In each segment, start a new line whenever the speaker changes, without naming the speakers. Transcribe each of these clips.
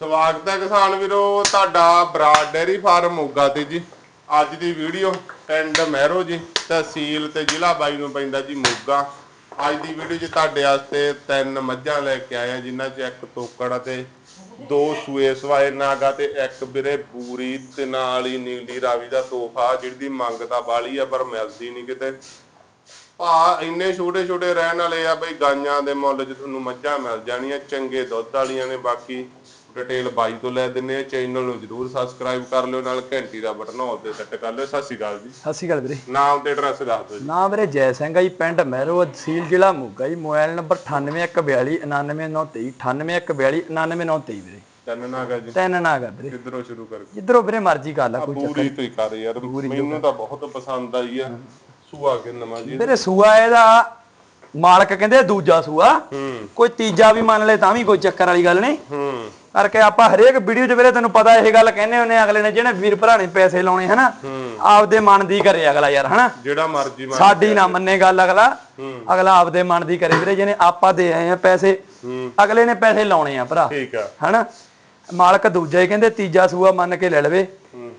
ਸਵਾਗਤ ਹੈ ਕਿਸਾਨ ਵੀਰੋ, ਤੁਹਾਡਾ ਬਰਾਡ ਡੇਰੀ ਫਾਰਮ ਮੋਗਾ ਤੇ ਜੀ। ਅੱਜ ਦੀ ਵੀਡੀਓ ਪਿੰਡ ਮਹਿਰੋ ਜੀ, ਤਹਿਸੀਲ ਤੇ ਜ਼ਿਲ੍ਹਾ ਬਾਈ ਨੂੰ ਪੈਂਦਾ ਜੀ ਮੋਗਾ। ਅੱਜ ਦੀ ਵੀਡੀਓ 'ਚ ਤੁਹਾਡੇ ਵਾਸਤੇ ਤਿੰਨ ਮੱਝਾਂ ਲੈ ਕੇ ਆਏ ਜਿਨ੍ਹਾਂ 'ਚ ਇੱਕ ਤੋਕੜ ਅਤੇ ਦੋ ਸੂਏ ਸਵਾਏ ਨਾਗਾ ਤੇ ਇੱਕ ਵੀਰੇ ਪੂਰੀ ਤੇ ਨਾਲ ਹੀ ਨੀਲੀ ਰਾਵੀ ਦਾ ਤੋਹਫਾ, ਜਿਹਦੀ ਮੰਗ ਤਾਂ ਬਾਲੀ ਆ, ਪਰ ਮਿਲਦੀ ਨਹੀਂ ਕਿਤੇ। ਭਾ, ਇੰਨੇ ਛੋਟੇ ਛੋਟੇ ਰਹਿਣ ਵਾਲੇ ਆ ਬਈ, ਗਾਈਆਂ ਦੇ ਮੁੱਲ 'ਚ ਤੁਹਾਨੂੰ ਮੱਝਾਂ ਮਿਲ ਜਾਣੀਆਂ, ਚੰਗੇ ਦੁੱਧ ਵਾਲੀਆਂ ਨੇ ਬਾਕੀ। ਡਿਟੇਲ ਬਾਈ ਤੋਂ ਲੈ ਦਿੰਨੇ ਆ ਚੈਨਲ ਨੂੰ ਜਰੂਰ ਸਬਸਕ੍ਰਾਈਬ ਕਰ ਲਿਓ ਨਾਲ ਘੰਟੀ ਦਾ ਬਟਨ ਆਲ ਤੇ ਸੈੱਟ ਕਰ ਲਿਓ। ਸਤਿ ਸ਼੍ਰੀ ਅਕਾਲ ਜੀ।
ਸਤਿ ਸ਼੍ਰੀ ਅਕਾਲ ਵੀਰੇ।
ਨਾਮ ਤੇ ਐਡਰੈਸ ਦੱਸ ਦਿਓ ਜੀ।
ਨਾਮ ਵੀਰੇ ਜੈ ਸਿੰਘ ਆ ਜੀ ਪਿੰਡ ਮਹਿਰੋ ਤਹਿਸੀਲ ਜ਼ਿਲ੍ਹਾ ਮੋਗਾ ਜੀ ਮੋਬਾਈਲ ਨੰਬਰ 9814 99923 9814 99923 ਵੀਰੇ।
ਤਿੰਨ ਨਾਗਾ ਜੀ।
ਤਿੰਨ ਨਾਗ ਵੀਰੇ।
ਕਿੱਧਰੋਂ ਸ਼ੁਰੂ ਕਰ
ਜਿੱਧਰੋਂ ਵੀਰੇ ਮਰਜ਼ੀ ਕਰ ਲਾ ਕੋਈ
ਪੂਰੀ ਤੋਂ ਹੀ ਕਰ ਯਾਰ। ਮੈਨੂੰ ਤਾਂ ਬਹੁਤ ਪਸੰਦ ਆਈ ਆ। ਸੂਆ ਕੇ ਨਵਾਂ ਜੀ?
ਵੀਰੇ ਸੂਆ ਇਹਦਾ ਮਾਲਕ ਕਹਿੰਦੇ ਦੂਜਾ ਸੂਆ। ਕੋਈ ਤੀਜਾ ਵੀ ਮੰਨ ਲੈ ਤਾਂ ਵੀ ਕੋਈ ਚੱਕਰ ਵਾਲੀ ਗੱਲ ਨਹੀਂ।
ਹੂੰ।
ਕਰਕੇ ਆਪਾਂ ਹਰੇਕ ਵੀਡੀਓ 'ਚ ਵੀਰੇ ਤੈਨੂੰ ਪਤਾ ਇਹ ਗੱਲ ਕਹਿੰਦੇ ਹੁੰਨੇ ਅਗਲੇ ਨੇ ਜਿਹੜੇ ਵੀਰ ਭਰਾ ਨੇ ਪੈਸੇ ਲਾਉਣੇ ਹਨਾ? ਆਪਦੇ ਮਨ ਦੀ ਕਰੇ ਅਗਲਾ ਯਾਰ ਹਨਾ?
ਜਿਹੜਾ ਮਰਜ਼ੀ ਮਾਰ
ਸਾਡੀ ਨਾ ਮੰਨੇ ਗੱਲ ਅਗਲਾ। ਅਗਲਾ ਆਪਦੇ ਮਨ ਦੀ ਕਰੇ ਵੀਰੇ ਜਿਹਨੇ ਆਪਾਂ ਦੇ ਆਏ ਆ ਪੈਸੇ। ਅਗਲੇ ਨੇ ਪੈਸੇ ਲਾਉਣੇ ਆ ਭਰਾ।
ਠੀਕ ਆ।
ਹਨਾ? ਮਾਲਕ ਦੂਜਾ ਹੀ ਕਹਿੰਦੇ ਤੀਜਾ ਸੂਆ ਮੰਨ ਕੇ ਲੈ ਲਵੇ।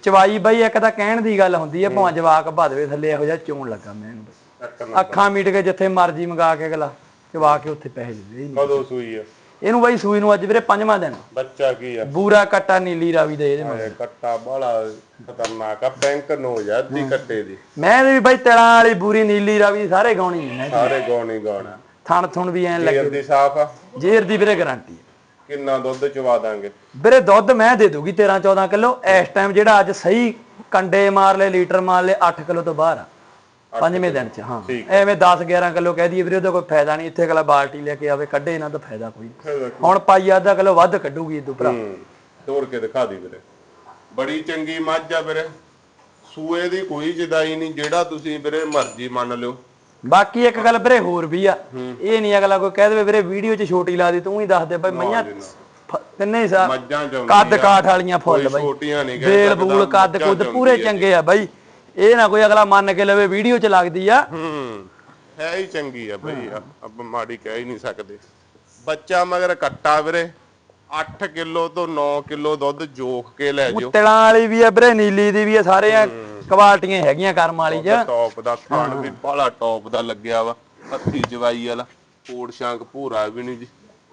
ਚਵਾਈ ਬਾਈ ਇੱਕ ਤਾਂ ਕਹਿਣ ਦੀ ਗੱਲ ਹੁੰਦੀ ਹੈ ਭਾਵੇਂ ਜਵਾਕ ਭਾਦਵੇ ਥੱਲੇ ਇਹੋ ਜਿਹਾ ਚੋਣ ਲੱਗਾ ਮੈਨੂੰ
ਨਾ
ਅੱਖਾਂ ਮੀਟ ਕੇ ਜਿੱਥੇ ਮਰਜ਼ੀ ਮੰਗਾ ਕੇ ਅਗਲਾ ਚਵਾ ਕੇ ਉੱਥੇ ਪੈਸੇ ਦੇ ਦੇ।
ਕਦੋਂ ਸੂਈ ਆ?
ਇਹਨੂੰ ਬਾਈ ਸੂਈ ਨੂੰ ਅੱਜ ਵੀਰੇ ਪੰਜਵਾਂ ਦਿਨ।
ਬੱਚਾ ਕੀ ਆ?
ਬੂਰਾ ਕੱਟਾ ਨੀਲੀ ਰਾਵੀ ਦੇ ਇਹਦੇ ਮਗਰ
ਕੱਟਾ ਬੜਾ ਖਤਰਨਾਕ ਆ ਬੈਂਕ ਨੋ ਜਾਂਦੀ ਕੱਟੇ ਦੀ।
ਮੈਂ ਵੀ ਬਾਈ ਤੇਲਾਂ ਵਾਲੀ ਬੂਰੀ ਨੀਲੀ ਰਾਵੀ ਸਾਰੇ ਗਾਉਣੀ ਨੇ
ਸਾਰੇ ਗਾਉਣੀ ਗਾਉਣਾ।
ਥਣ ਥੁਣ ਵੀ ਐਨ ਲੱਗੇ।
ਜੇਰ ਦੀ ਸਾਫ਼ ਆ।
ਜੇਰ ਦੀ ਵੀਰੇ ਗਾਰੰਟੀ
ਕਿੰਨਾ ਦੁੱਧ ਚਵਾ ਦਾਂਗੇ?
ਵੀਰੇ ਦੁੱਧ ਮੈਂ ਦੇ ਦੂਗੀ 13 14 ਕਿਲੋ। ਇਸ ਟਾਈਮ ਜਿਹੜਾ ਅੱਜ ਸਹੀ ਕੰਡੇ ਮਾਰ ਲੈ ਲੀਟਰ ਮਾਰ ਲੈ 8 ਕਿਲੋ ਤੋਂ ਬਾਹਰ ਆ। ਪੰਜਵੇਂ ਦਿਨ ਚ ਹਾਂ। ਐਵੇਂ 10 11 ਕਿਲੋ ਕਹਿ ਦਈਏ ਵੀਰੇ ਉਹਦਾ ਕੋਈ ਫਾਇਦਾ ਨਹੀਂ। ਇੱਥੇ ਅਗਲਾ ਬਾਲਟੀ ਲੈ ਕੇ ਆਵੇ ਕੱਢੇ ਇਹਨਾਂ ਦਾ ਫਾਇਦਾ ਕੋਈ। ਹੁਣ ਪਾਈ ਅੱਧਾ ਕਿਲੋ ਵੱਧ ਕੱਢੂਗੀ ਇਦੋਂ ਭਰਾ।
ਤੋੜ ਕੇ ਦਿਖਾ ਦੀ ਵੀਰੇ। ਬੜੀ ਚੰਗੀ ਮੱਝ ਆ ਵੀਰੇ। ਸੂਏ ਦੀ ਕੋਈ ਜਦਾਈ ਨਹੀਂ ਜਿਹੜਾ ਤੁਸੀਂ ਵੀਰੇ ਮਰਜ਼ੀ ਮੰਨ ਲਿਓ।
ਬਾਕੀ ਇੱਕ ਗੱਲ ਵੀਰੇ ਹੋਰ ਵੀ ਆ। ਇਹ ਨਹੀਂ ਅਗਲਾ ਕੋਈ ਕਹਿ ਦੇਵੇ ਵੀਰੇ ਵੀਡੀਓ 'ਚ ਛੋਟੀ ਲਾ ਦੀ ਤੂੰ ਹੀ ਦੱਸ ਦੇ। ਭਾਈ ਮਈਆਂ ਤਿੰਨੇ ਸਾ ਕੱਦ ਕਾਠ ਵਾਲੀਆਂ ਫੁੱਲ ਬਾਈ।
ਛੋਟੀਆਂ ਨਹੀਂ
ਬੇਲ ਬੂਲ ਕੱਦ ਕੁੱਦ ਪੂਰੇ ਚੰਗੇ ਆ ਬਾਈ। ਇਹ ਨਾ ਕੋਈ ਅਗਲਾ ਮੰਨ ਕੇ ਲਵੇ ਵੀਡੀਓ 'ਚ ਲੱਗਦੀ ਆ।
ਹੂੰ ਹੈ ਹੀ ਚੰਗੀ ਆ ਬਈ ਆ- ਆਪਾਂ ਮਾੜੀ ਕਹਿ ਹੀ ਨਹੀਂ ਸਕਦੇ। ਬੱਚਾ ਮਗਰ ਕੱਟਾ ਵੀਰੇ 8 ਕਿਲੋ ਤੋਂ 9 ਕਿਲੋ ਦੁੱਧ ਜੋਖ ਕੇ ਲੈ ਜਿਓ।
ਤਿਲਾਂ ਵਾਲੀ ਵੀ ਆ ਵੀਰੇ ਨੀਲੀ ਦੀ ਵੀ ਆ ਸਾਰੇ ਆ ਕੁਆਲਟੀਆਂ ਹੈਗੀਆਂ ਕਰਮ ਵਾਲੀ ਚ।
ਟੌਪ ਦਾ ਥਣ ਵੀ ਬੜਾ ਟੌਪ ਦਾ ਲੱਗਿਆ ਵਾ ਹੱਥੀ ਜਵਾਈ ਵਾਲਾ। ਕੋੜ ਸ਼ਾਂਕ ਭੂਰਾ ਵੀ ਨਹੀਂ ਜੀ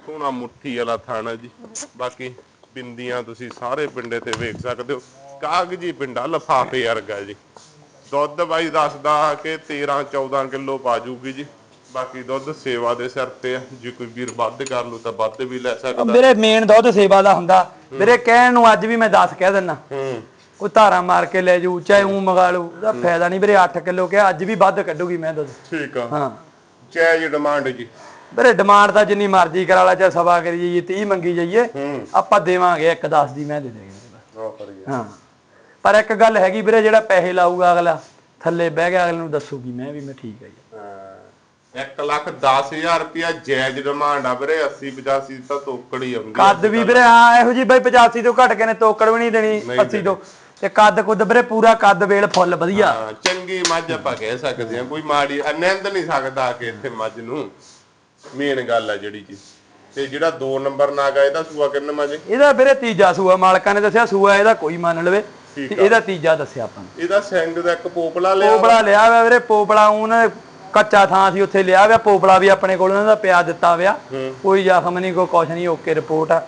ਸੋਹਣਾ ਮੁੱਠੀ ਵਾਲਾ ਥਣ ਜੀ। ਬਾਕੀ ਬਿੰਦੀਆਂ ਤੁਸੀਂ ਸਾਰੇ ਪਿੰਡੇ ਤੇ ਵੇਖ ਸਕਦੇ ਹੋ ਕਾਗਜੀ ਪਿੰਡਾ ਲਫਾਫੇ ਵਰਗਾ ਜੀ। ਦੁੱਧ ਬਾਈ ਦੱਸਦਾ ਕਿ 13 14 ਕਿਲੋ ਪਾ ਜੂਗੀ ਜੀ। ਬਾਕੀ ਦੁੱਧ ਸੇਵਾ ਦੇ ਸਿਰ ਤੇ ਆ। ਜੇ ਕੋਈ ਵੀਰ ਵੱਧ ਕਰ ਲੂ ਤਾਂ ਵੱਧ ਵੀ ਲੈ ਸਕਦਾ।
ਵੀਰੇ ਮੇਨ ਦੁੱਧ ਸੇਵਾ ਦਾ ਹੁੰਦਾ। ਵੀਰੇ ਕਹਿਣ ਨੂੰ ਅੱਜ ਵੀ ਮੈਂ 10 ਕਹਿ ਦਿੰਨਾ।
ਹੂੰ।
ਕੋਈ ਧਾਰਾ ਮਾਰ ਕੇ ਲੈ ਜਾਊ ਚਾਹੇ ਉਹ ਮੰਗਾ ਲੂ ਉਹਦਾ ਫਾਇਦਾ ਨਹੀਂ। ਵੀਰੇ 8 ਕਿਲੋ ਕਿਹਾ ਅੱਜ ਵੀ ਵੱਧ ਕੱਢੂਗੀ ਮੈਂ ਦੁੱਧ।
ਠੀਕ ਆ।
ਹਾਂ।
ਚੈ ਡਿਮਾਂਡ ਜੀ।
ਵੀਰੇ ਡਿਮਾਂਡ ਤਾਂ ਜਿੰਨੀ ਮਰਜ਼ੀ ਕਰਾ ਲਾ ਚਾਹੇ ਸਵਾ ਕਰੀ ਜਾਈਏ 30 ਮੰਗੀ ਜਾਈਏ
ਹੂੰ।
ਆਪਾਂ ਦੇਵਾਂਗੇ ਇੱਕ 10 ਦੀ ਮੈਂ ਦੇ ਦੇਵਾਂਗੇ।
ਉਹ
ਹਾਂ। ਪਰ ਇੱਕ ਗੱਲ ਹੈਗੀ ਵੀਰੇ ਜਿਹੜਾ ਪੈਸੇ ਲਾਊਗਾ ਅਗਲਾ ਥੱਲੇ ਬਹਿ ਗਿਆ ਅਗਲੇ ਨੂੰ ਦੱਸੂਗੀ ਮੈਂ ਵੀ ਮੈਂ ਠੀਕ ਆ ਜੀ।
ਹਾਂ। ਇੱਕ ਲੱਖ 10000 ਰੁਪਿਆ ਜਾਇਜ਼ ਡਿਮਾਂਡ ਆ ਵੀਰੇ 80 85 ਤਾਂ ਤੋਕੜੀ ਆਉਂਦੀ ਆ।
ਕੱਦ ਵੀ ਵੀਰੇ ਹਾਂ ਇਹੋ ਜੀ ਬਈ 85 ਤੋਂ ਘਟ ਕੇ ਨੇ ਤੋਕੜ ਵੀ ਨਹੀਂ ਦੇਣੀ 80 ਤੋਂ। ਤੇ ਕੱਦ ਕੁੱਦ ਵੀਰੇ ਪੂਰਾ ਕੱਦ ਵੇਲ ਫੁੱਲ ਵਧੀਆ।
ਹਾਂ, ਚੰਗੀ ਮੱਝ ਆਪਾਂ ਕਹਿ ਸਕਦੇ ਹਾਂ ਕੋਈ ਮਾੜੀ ਆਨੰਦ ਨਹੀਂ ਸਕਦਾ ਕਿ ਇੱਥੇ ਮੱਝ ਨੂੰ। ਮੇਨ ਗੱਲ ਆ ਜਿਹੜੀ ਜੀ ਤੇ ਜਿਹੜਾ 2 ਨੰਬਰ ਨਾਗਾ ਇਹਦਾ ਸੂਆ ਕਿੰਨਾ ਮੱਝ?
ਇਹਦਾ ਵੀਰੇ ਤੀਜਾ ਸੂਆ ਮਾਲਕਾਂ ਨੇ ਦੱਸਿਆ ਸੂਆ ਇਹਦਾ ਕੋਈ ਮੰਨ ਲਵੇ। ਇਹਦਾ ਤੀਜਾ ਦੱਸਿਆ ਆਪਾਂ ਨੂੰ।
ਇਹਦਾ ਸਿੰਘ ਦਾ ਇੱਕ ਪੋਪਲਾ ਲਿਆ
ਪੋਪਲਾ ਲਿਆ ਹੋਇਆ ਵੀਰੇ ਪੋਪਲਾ ਉਹਨੇ ਕੱਚਾ ਥਾਂ ਸੀ ਉੱਥੇ ਲਿਆ ਹੋਇਆ ਪੋਪਲਾ ਵੀ ਆਪਣੇ ਕੋਲ ਉਹਨਾਂ ਦਾ ਪਿਆ ਦਿੱਤਾ ਹੋਇਆ ਕੋਈ ਜ਼ਖਮ ਨਹੀਂ ਕੋਈ ਕੁਛ ਨਹੀਂ ਓਕੇ ਰਿਪੋਰਟ ਆ।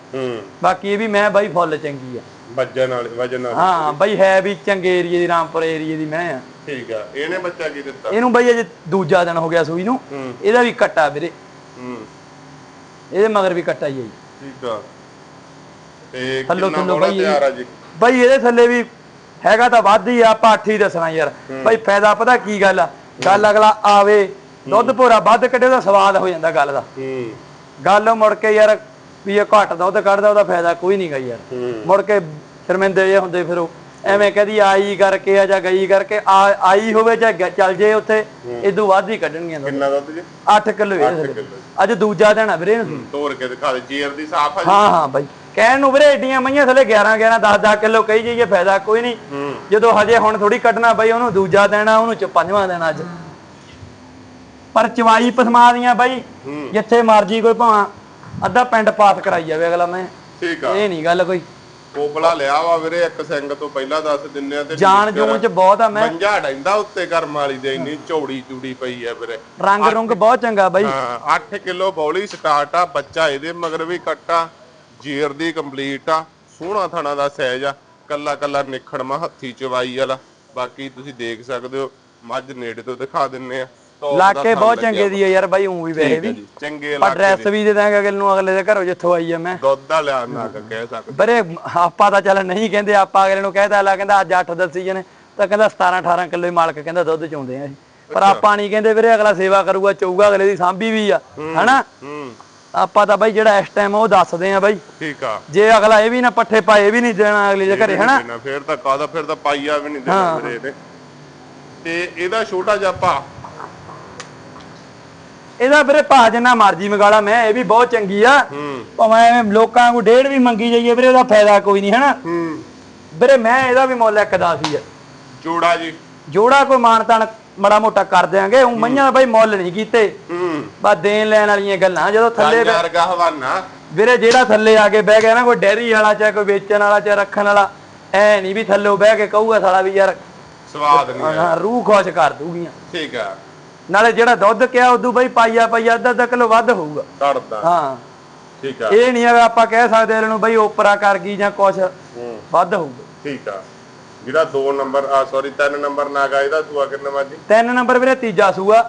ਬਾਕੀ ਇਹ ਵੀ ਮੈਂ ਬਾਈ ਫੁੱਲ ਚੰਗੀ ਆ।
ਵੱਜਣ ਵਾਲੇ ਵਜਨ ਨਾਲ
ਹਾਂ ਬਾਈ ਹੈ ਵੀ ਚੰਗੇ ਏਰੀਏ ਦੀ ਰਾਮਪੁਰ ਏਰੀਏ ਦੀ ਮੈਂ ਆ।
ਠੀਕ ਆ। ਇਹਨੇ ਬੱਚਾ ਕੀ ਦਿੱਤਾ?
ਇਹਨੂੰ ਬਾਈ ਅਜੇ ਦੂਜਾ ਦਿਨ ਹੋ ਗਿਆ ਸੂਈ ਨੂੰ। ਇਹਦਾ ਵੀ ਕੱਟਾ ਵੀਰੇ।
ਹੂੰ।
ਇਹਦੇ ਮਗਰ ਵੀ ਕੱਟਾ ਹੀ ਹੈ
ਠੀਕ ਆ। ਤੇ
ਥੱਲੋਂ
ਕਿੰਨਾ
ਥੱਲੋਂ ਬਾਈ
ਤਿਆਰ ਆ ਜੀ?
ਬਾਈ ਇਹਦੇ ਥੱਲੇ ਵੀ ਹੈਗਾ ਤਾਂ ਵੱਧ ਹੀ ਆ ਹੀ ਦੱਸਣਾ ਯਾਰ। ਬਾਈ ਫਾਇਦਾ ਪਤਾ ਕੀ ਗੱਲ ਆ? ਗੱਲ ਅਗਲਾ ਆਵੇ ਦੁੱਧ ਭੋਰਾ ਵੱਧ ਕੱਢੇ ਦਾ ਸਵਾਦ ਹੋ ਜਾਂਦਾ ਗੱਲ ਦਾ। ਗੱਲ ਮੁੜ ਕੇ ਯਾਰ ਵੀ ਇਹ ਘੱਟ ਦੁੱਧ ਕੱਢਦਾ ਉਹਦਾ ਫਾਇਦਾ ਕੋਈ ਨਹੀਂ ਗਾ ਯਾਰ। ਮੁੜ ਕੇ ਸ਼ਰਮਿੰਦੇ ਜੇ ਹੁੰਦੇ ਫਿਰ ਉਹ ਐਵੇਂ ਕਹਦੀ ਆਈ ਕਰਕੇ ਆ ਜਾਂ ਗਈ ਕਰਕੇ ਆਈ ਹੋਵੇ ਜਾਂ ਚੱਲ ਜੇ ਉੱਥੇ ਇਦੋਂ ਵੱਧ ਹੀ ਕੱਢਣਗੀਆਂ
ਕਿੰਨਾ ਦੁੱਧ ਜੀ?
8 ਕਿਲੋ। ਅੱਜ ਦੂਜਾ ਦਿਨ ਆ ਵੀਰੇ
ਤੋੜ ਕੇ ਦਿਖਾ ਦੇ ਜੇਰ ਦੀ ਸਾਫ਼ ਆ
ਹਾਂ ਹਾਂ ਬਾਈ। ਕਹਿਣ ਨੂੰ ਵੀਰੇ ਏਡੀਆਂ ਮਈਆਂ ਥੱਲੇ 11 11 10 10 ਕਿਲੋ ਕਹੀ ਜਾਈਏ ਫਾਇਦਾ ਕੋਈ ਨਹੀਂ। ਜਦੋਂ ਹਜੇ ਹੁਣ ਥੋੜੀ ਕੱਢਣਾ ਬਾਈ ਉਹਨੂੰ ਦੂਜਾ ਦੇਣਾ ਉਹਨੂੰ ਚ ਪੰਜਵਾਂ ਦੇਣਾ ਅੱਜ। ਪਰ ਚਵਾਈ ਪਸਮਾ ਦੀਆਂ ਬਾਈ। ਜਿੱਥੇ ਮਰਜ਼ੀ ਕੋਈ ਭਾਵੇਂ ਅੱਧਾ ਪਿੰਡ ਪਾਸ ਕਰਾਈ ਜਾਵੇ ਅਗਲਾ ਮੈਂ।
ਠੀਕ ਆ।
ਇਹ ਨਹੀਂ ਗੱਲ ਕੋਈ।
ਕੋਬਲਾ ਲਿਆ ਵਾ ਵੀਰੇ ਇੱਕ ਸਿੰਘ ਤੋਂ ਪਹਿਲਾਂ ਦੱਸ ਦਿੰਨੇ ਆ ਤੇ
ਜਾਨ ਜੂਨ ਚ ਬਹੁਤ ਆ ਮੈਂ।
ਮੰਜਾ ਡੈਂਦਾ ਉੱਤੇ ਕਰਮ ਵਾਲੀ ਦੇ ਇੰਨੀ ਚੌੜੀ ਚੂੜੀ ਪਈ ਆ ਵੀਰੇ।
ਰੰਗ ਰੁੰਗ ਬਹੁਤ ਚੰਗਾ ਬਾਈ।
ਹਾਂ 8 ਕਿਲੋ ਬੌਲੀ ਸਟਾਰਟ ਆ ਬੱਚਾ ਇਹਦੇ ਮਗਰ ਵੀ ਕੱਟਾ। ਜੀਰ ਦੀ ਕੰਪਲੀਟ ਆ ਸੋਹਣਾ ਥਣਾ ਦਾ ਸਾਈਜ਼ ਆ ਕੱਲਾ ਕੱਲਾ ਨਿਖੜਮਾ ਹੱਥੀ ਚਵਾਈ ਵਾਲਾ। ਬਾਕੀ ਤੁਸੀਂ ਦੇਖ ਸਕਦੇ ਹੋ ਮੱਝ ਨੇੜੇ ਤੋਂ ਦਿਖਾ ਦਿੰਨੇ ਆ। ਥਣ
ਬਹੁਤ ਚੰਗੇ ਦੀ ਆ ਯਾਰ ਬਾਈ ਉਂ ਵੀ ਵੈਸੇ ਵੀ।
ਚੰਗੇ
ਪਰ
ਇਲਾਕੇ
ਡਰੈਸ ਵੀ ਦੇ ਦਾਂਗੇ ਅਗਲੇ ਨੂੰ ਅਗਲੇ ਦੇ ਘਰੋਂ ਜਿੱਥੋਂ ਆਈ ਆ ਮੈਂ।
ਦੁੱਧ ਦਾ ਲਿਆ ਨਾ ਕਹਿ ਸਕਦੇ।
ਬਰੇ ਆਪਾਂ ਤਾਂ ਚੱਲ ਨਹੀਂ ਕਹਿੰਦੇ ਆਪਾਂ ਅਗਲੇ ਨੂੰ ਕਹਿਤਾ ਅਲਾ ਕਹਿੰਦਾ ਅੱਜ 8 ਦੱਸੀ ਜਨੇ ਤਾਂ ਕਹਿੰਦਾ 17 18 ਕਿਲੋ ਹੀ ਮਾਲਕ ਕਹਿੰਦਾ ਦੁੱਧ ਚੋਂਦੇ ਆ ਪਰ ਆਪਾਂ ਨਹੀਂ ਕਹਿੰਦੇ ਵੀਰੇ ਅਗਲਾ ਸੇਵਾ ਕਰੂਗਾ ਚੋਊਗਾ ਅਗਲੇ ਦੀ ਸਾਂਭੀ ਵੀ ਆ। ਹਨਾ?
ਹੂੰ।
ਆਪਾਂ ਤਾਂ ਬਾਈ ਜਿਹੜਾ ਇਸ ਟਾਈਮ ਉਹ ਦੱਸਦੇ ਆ ਬਾਈ।
ਠੀਕ ਆ।
ਜੇ ਅਗਲਾ ਇਹ ਵੀ ਨਾ ਪੱਠੇ ਪਾਏ ਵੀ ਨਹੀਂ ਦੇਣਾ ਅਗਲੇ ਦੇ ਘਰੇ ਹਨਾ?
ਫਿਰ ਤਾਂ ਕਾਦਾ ਫਿਰ ਤਾਂ ਪਾਈਆ ਵੀ ਨਹੀਂ ਦੇਣਾ ਇਹਨੇ ਤੇ। ਇਹਦਾ ਛੋਟਾ ਜਿਹਾ ਭਾ।
ਇਹਦਾ ਵੀਰੇ ਭਾ ਜਿੰਨਾ ਮਰਜ਼ੀ ਮਗਾਲਾ ਮੈਂ ਇਹ ਵੀ ਬਹੁਤ ਚੰਗੀ ਆ। ਭਾਵੇਂ ਐਵੇਂ ਲੋਕਾਂ ਨੂੰ ਡੇਢ ਵੀ ਮੰਗੀ ਜਾਈਏ ਵੀਰੇ ਉਹਦਾ ਫਾਇਦਾ ਕੋਈ ਨਹੀਂ ਹਨਾ? ਵੀਰੇ ਮੈਂ ਇਹਦਾ ਵੀ ਮੁੱਲ ਇੱਕ ਦਸ ਆ।
ਜੋੜਾ ਜੀ।
ਜੋੜਾ ਕੋਈ ਮਾਨਤਾਨ ਮੜਾ ਮੋਟਾ ਕਰ ਦਿਆਂਗੇ। ਉਹ ਮਈਆਂ ਬਾਈ ਮੁੱਲ ਨਹੀਂ ਕੀਤੇ।
ਹੂੰ।
ਬਸ ਦੇਣ ਲੈਣ ਵਾਲੀਆਂ ਗੱਲਾਂ ਜਦੋਂ ਥੱਲੇ
ਥੱਲੇ ਵਰਗਾ ਹਵਾਨਾ।
ਵੀਰੇ ਜਿਹੜਾ ਥੱਲੇ ਆ ਕੇ ਬਹਿ ਗਿਆ ਨਾ ਕੋਈ ਡੈਰੀ ਵਾਲਾ ਚਾਹੇ ਕੋਈ ਵੇਚਣ ਵਾਲਾ ਚਾਹੇ ਰੱਖਣ ਵਾਲਾ ਐ ਨਹੀਂ ਵੀ ਥੱਲੇ ਬਹਿ ਕੇ ਕਹੂਗਾ ਸਾਲਾ ਵੀ ਯਾਰ
ਸਵਾਦ ਨਹੀਂ
ਹਾਂ, ਰੂਹ ਖੁਸ਼ ਕਰ ਦੂਗੀਆਂ
ਠੀਕ ਆ।
ਨਾਲੇ ਜਿਹੜਾ ਦੁੱਧ ਕਿਹਾ ਉਦੋਂ ਬਾਈ ਪਾਈਆ ਪਾਈਆ ਅੱਧਾ ਅੱਧਾ ਕਿਲੋ ਵੱਧ ਹੋਊਗਾ।
ਤੜਦਾ।
ਹਾਂ।
ਠੀਕ ਆ।
ਇਹ ਨਹੀਂ ਹੈਗਾ ਆਪਾਂ ਕਹਿ ਸਕਦੇ ਇਹਨੂੰ ਬਈ ਓਪਰਾ ਕਰ ਗਈ ਜਾਂ ਕੁਛ ਵੱਧ ਹੋਊਗਾ।
ਠੀਕ ਆ। ਜਿਹੜਾ 2 ਨੰਬਰ ਆ ਸੌਰੀ 3 ਨੰਬਰ ਨਾਗਾ ਇਹਦਾ ਸੂਆ ਕਿੰਨਾ ਮਾਜੀ
ਤਿੰਨ ਨੰਬਰ ਵੀਰੇ ਤੀਜਾ ਸੂਆ।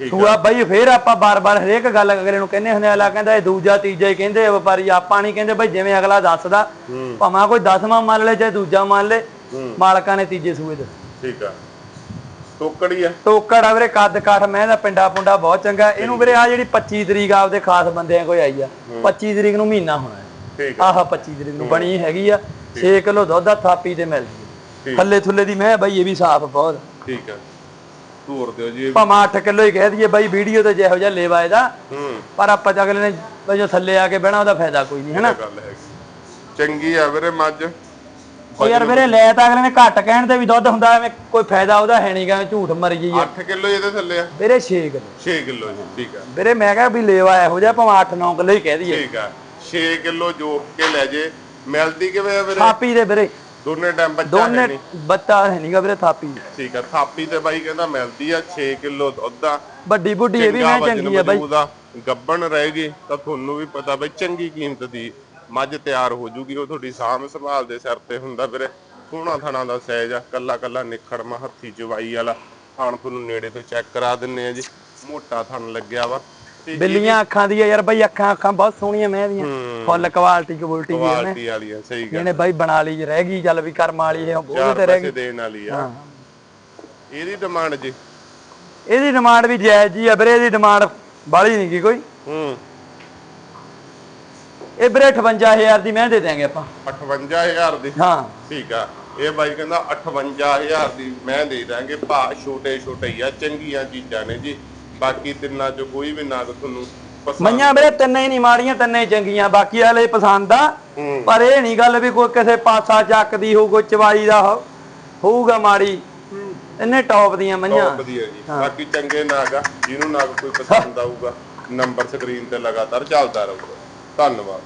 ਸੂਆ ਬਈ ਫੇਰ ਆਪਾਂ ਬਾਰ-ਬਾਰ ਹਰੇਕ ਗੱਲ ਅਗਲੇ ਨੂੰ ਕਹਿੰਦੇ ਹੁੰਦੇ ਅਗਲਾ ਕਹਿੰਦਾ ਇਹ ਦੂਜਾ ਤੀਜਾ ਹੀ ਕਹਿੰਦੇ ਵਪਾਰੀ ਆਪਾਂ ਨਹੀਂ ਕਹਿੰਦੇ ਬਈ ਜਿਵੇਂ ਅਗਲਾ ਦੱਸਦਾ
ਹੂੰ।
ਭਾਵੇਂ ਕੋਈ ਦਸਵਾਂ ਮੰਨ ਲੈ ਚਾਹੇ ਦੂਜਾ ਮੰਨ ਲੈ
ਹੂੰ।
ਮਾਲਕਾਂ ਨੇ ਤੀਜੇ ਸੂਏ ਦੇ।
ਠੀਕ ਆ। ਟੋਕੜੀ ਆ।
ਟੋਕੜ ਆ ਵੀਰੇ ਕੱਦ ਕਾਠ ਮੈਂ ਦਾ ਪਿੰਡਾ ਪੁੰਡਾ ਬਹੁਤ ਚੰਗਾ। ਇਹਨੂੰ ਵੀਰੇ ਆ ਜਿਹੜੀ 25 ਤਰੀਕ ਆਪਦੇ ਖਾਸ ਬੰਦਿਆਂ ਕੋਈ ਆਈ ਆ। 25 ਤਰੀਕ ਨੂੰ ਮਹੀਨਾ ਹੋਣਾ ਹੈ।
ਠੀਕ ਆ।
ਆਹ 25 ਤਰੀਕ ਨੂੰ ਬਣੀ ਹੈਗੀ ਆ। 6 ਕਿਲੋ ਦੁੱਧ ਆ ਥਾਪੀ ਤੇ ਮਿਲਦੀ। ਹੈ ਥੱਲੇ ਥੁੱਲੇ ਦੀ ਮੈਂ ਬਈ ਇਹ ਵੀ ਸਾਫ਼ ਬਹੁਤ।
ਠੀਕ ਆ ਤੋਰ ਦਿਓ ਜੀ ਇਹ ਵੀ।
ਭਾਵੇਂ 8 ਕਿਲੋ ਹੀ ਕਹਿ ਦਈਏ ਬਾਈ ਵੀਡੀਓ ਤੇ ਜਿਹੋ ਜਿਹਾ ਲੇਵਾ ਇਹਦਾ
ਹੂੰ।
ਪਰ ਆਪਾਂ ਤਾਂ ਅਗਲੇ ਨੇ ਬਈ ਜੋ ਥੱਲੇ ਆ ਕੇ ਬਹਿਣਾ ਉਹਦਾ ਫਾਇਦਾ ਕੋਈ ਨਹੀਂ ਹਨਾ?
ਇਹ ਗੱਲ ਹੈਗੀ ਚੰਗੀ ਆ ਵੀਰੇ ਮੱਝ।
ਉਹ ਯਾਰ ਵੀਰੇ ਲੈ ਤਾਂ ਅਗਲੇ ਨੇ ਘੱਟ ਕਹਿਣ ਤੇ ਵੀ ਦੁੱਧ ਹੁੰਦਾ ਐਵੇਂ ਕੋਈ ਫਾਇਦਾ ਉਹਦਾ ਹੈ ਨਹੀਂ ਗਾ ਝੂਠ ਮਰ
8 ਕਿਲੋ ਇਹਦੇ ਥੱਲੇ ਆ।
ਵੀਰੇ 6 ਕਿਲੋ।
6 ਕਿਲੋ ਜੀ ਠੀਕ ਆ।
ਵੀਰੇ ਮੈਂ ਕਿਹਾ ਵੀ ਲੇਵਾ ਇਹੋ ਜਿਹਾ ਭਾਵੇਂ 8-9 ਕਿਲੋ ਹੀ ਕਹਿ ਦਈਏ।
ਠੀਕ ਆ। 6 ਕਿਲੋ ਜੋੜ ਕੇ ਲੈ ਜੇ। ਮਿਲਦੀ ਕਿਵੇਂ ਆ ਵੀਰੇ?
ਥਾਪੀ ਦੇ ਵੀਰੇ।
ਦੋਨੇ ਟਾਈਮ ਬੱਚਾ ਹੈ
ਦੋਨੇ
ਨਹੀਂ।
ਬੱਚਾ ਹੈ ਨਹੀਂਗਾ ਵੀਰੇ ਥਾਪੀ।
ਠੀਕ ਆ ਥਾਪੀ ਤੇ ਬਾਈ ਕਹਿੰਦਾ ਮਿਲਦੀ ਆ 6 ਕਿਲੋ ਦੁੱਧ ਆ।
ਵੱਡੀ ਬੁੱਢੀ ਇਹ ਵੀ
ਚੰਗਾ
ਮੈਂ
ਵਜਨ
ਚੰਗੀ ਆ ਬਾਈ।
ਵਜੂਦ ਆ, ਰਹੇਗੀ ਤਾਂ ਤੁਹਾਨੂੰ ਵੀ ਪਤਾ ਬਈ ਚੰਗੀ ਕੀਮਤ ਦੀ ਮੱਝ ਤਿਆਰ ਹੋ ਜੂਗੀ ਉਹ ਤੁਹਾਡੀ ਸਾਂਭ ਸੰਭਾਲ ਦੇ ਸਿਰ ਤੇ ਹੁੰਦਾ ਵੀਰੇ। ਸੋਹਣਾ ਥਣਾ ਦਾ ਸਾਈਜ਼ ਆ ਕੱਲਾ ਕੱਲਾ ਨਿਖੜਮਾ ਹੱਥੀ ਚਵਾਈ ਵਾਲਾ। ਥਣ ਤੁਹਾਨੂੰ ਨੇੜੇ ਤੋਂ ਚੈੱਕ ਕਰਾ ਦਿੰਨੇ ਆ ਜੀ ਮੋਟਾ ਥਣ ਲੱਗਿਆ ਵਾ।
ਬਿੱਲੀਆਂ ਅੱਖਾਂ ਦੀ ਆ ਯਾਰ ਬਾਈ ਅੱਖਾਂ ਅੱਖਾਂ ਬਹੁਤ ਸੋਹਣੀਆਂ ਮੈਂ ਦੀਆਂ
ਹੂੰ।
ਫੁੱਲ ਕੁਆਲਿਟੀ ਕੁਆਲਿਟੀ ਵੀ ਇਹਨੇ
ਕੁਆਲਿਟੀ ਵਾਲੀ ਆ ਸਹੀ ਗੱਲ
ਇਹਨੇ ਬਾਈ ਬਣਾ ਲਈ ਰਹਿ ਗਈ ਚੱਲ ਵੀ ਕਰਮ ਵਾਲੀ ਇਹ ਉਹਦੇ ਤੇ ਰਹਿ ਗਈ।
ਦੇਣ ਵਾਲੀ ਆ।
ਹਾਂ।
ਇਹਦੀ ਡਿਮਾਂਡ ਜੀ?
ਇਹਦੀ ਡਿਮਾਂਡ ਵੀ ਜਾਇਜ਼ ਜੀ ਆ ਵੀਰੇ ਇਹਦੀ ਡਿਮਾਂਡ ਬਾਲੀ ਨਹੀਂ ਗੀ ਕੋਈ।
ਹੂੰ।
ਇਹ ਵੀਰੇ 58000 ਦੀ ਮੈਂ ਦੇ ਦਿਆਂਗੇ ਆਪਾਂ।
58000 ਦੀ?
ਹਾਂ।
ਠੀਕ ਆ। ਇਹ ਬਾਈ ਕਹਿੰਦਾ 58000 ਦੀ ਮੈਂ ਦੇ ਦਾਂਗੇ ਭਾ ਛੋਟੇ ਛੋਟੇ ਹੀ ਆ ਚੰਗੀਆਂ ਚੀਜ਼ਾਂ ਨੇ ਜੀ। ਬਾਕੀ ਤਿੰਨਾਂ ਚੋਂ ਕੋਈ ਵੀ ਨਾਗ ਤੁਹਾਨੂੰ ਪਸੰਦ
ਮਈਆਂ ਵੀਰੇ ਤਿੰਨੇ ਹੀ ਨਹੀਂ ਮਾੜੀਆਂ ਤਿੰਨੇ ਹੀ ਚੰਗੀਆਂ। ਬਾਕੀ ਵਾਲੇ ਪਸੰਦ ਆ। ਪਰ ਇਹ ਨਹੀਂ ਗੱਲ ਵੀ ਕੋਈ ਕਿਸੇ ਪਾਸਾ ਚੱਕਦੀ ਹੋਊ ਕੋਈ ਚਵਾਈ ਦਾ ਹੋਊਗਾ ਮਾੜੀ। ਇੰਨੇ ਟੌਪ ਦੀਆਂ ਮਈਆਂ
ਜੀ। ਬਾਕੀ ਚੰਗੇ ਨਾਗ ਆ ਜਿਹਨੂੰ ਨਾਗ ਕੋਈ ਪਸੰਦ ਆਊਗਾ ਨੰਬਰ ਸਕਰੀਨ ਤੇ ਲਗਾਤਾਰ ਚੱਲਦਾ ਰਹੂਗਾ। ਧੰਨਵਾਦ।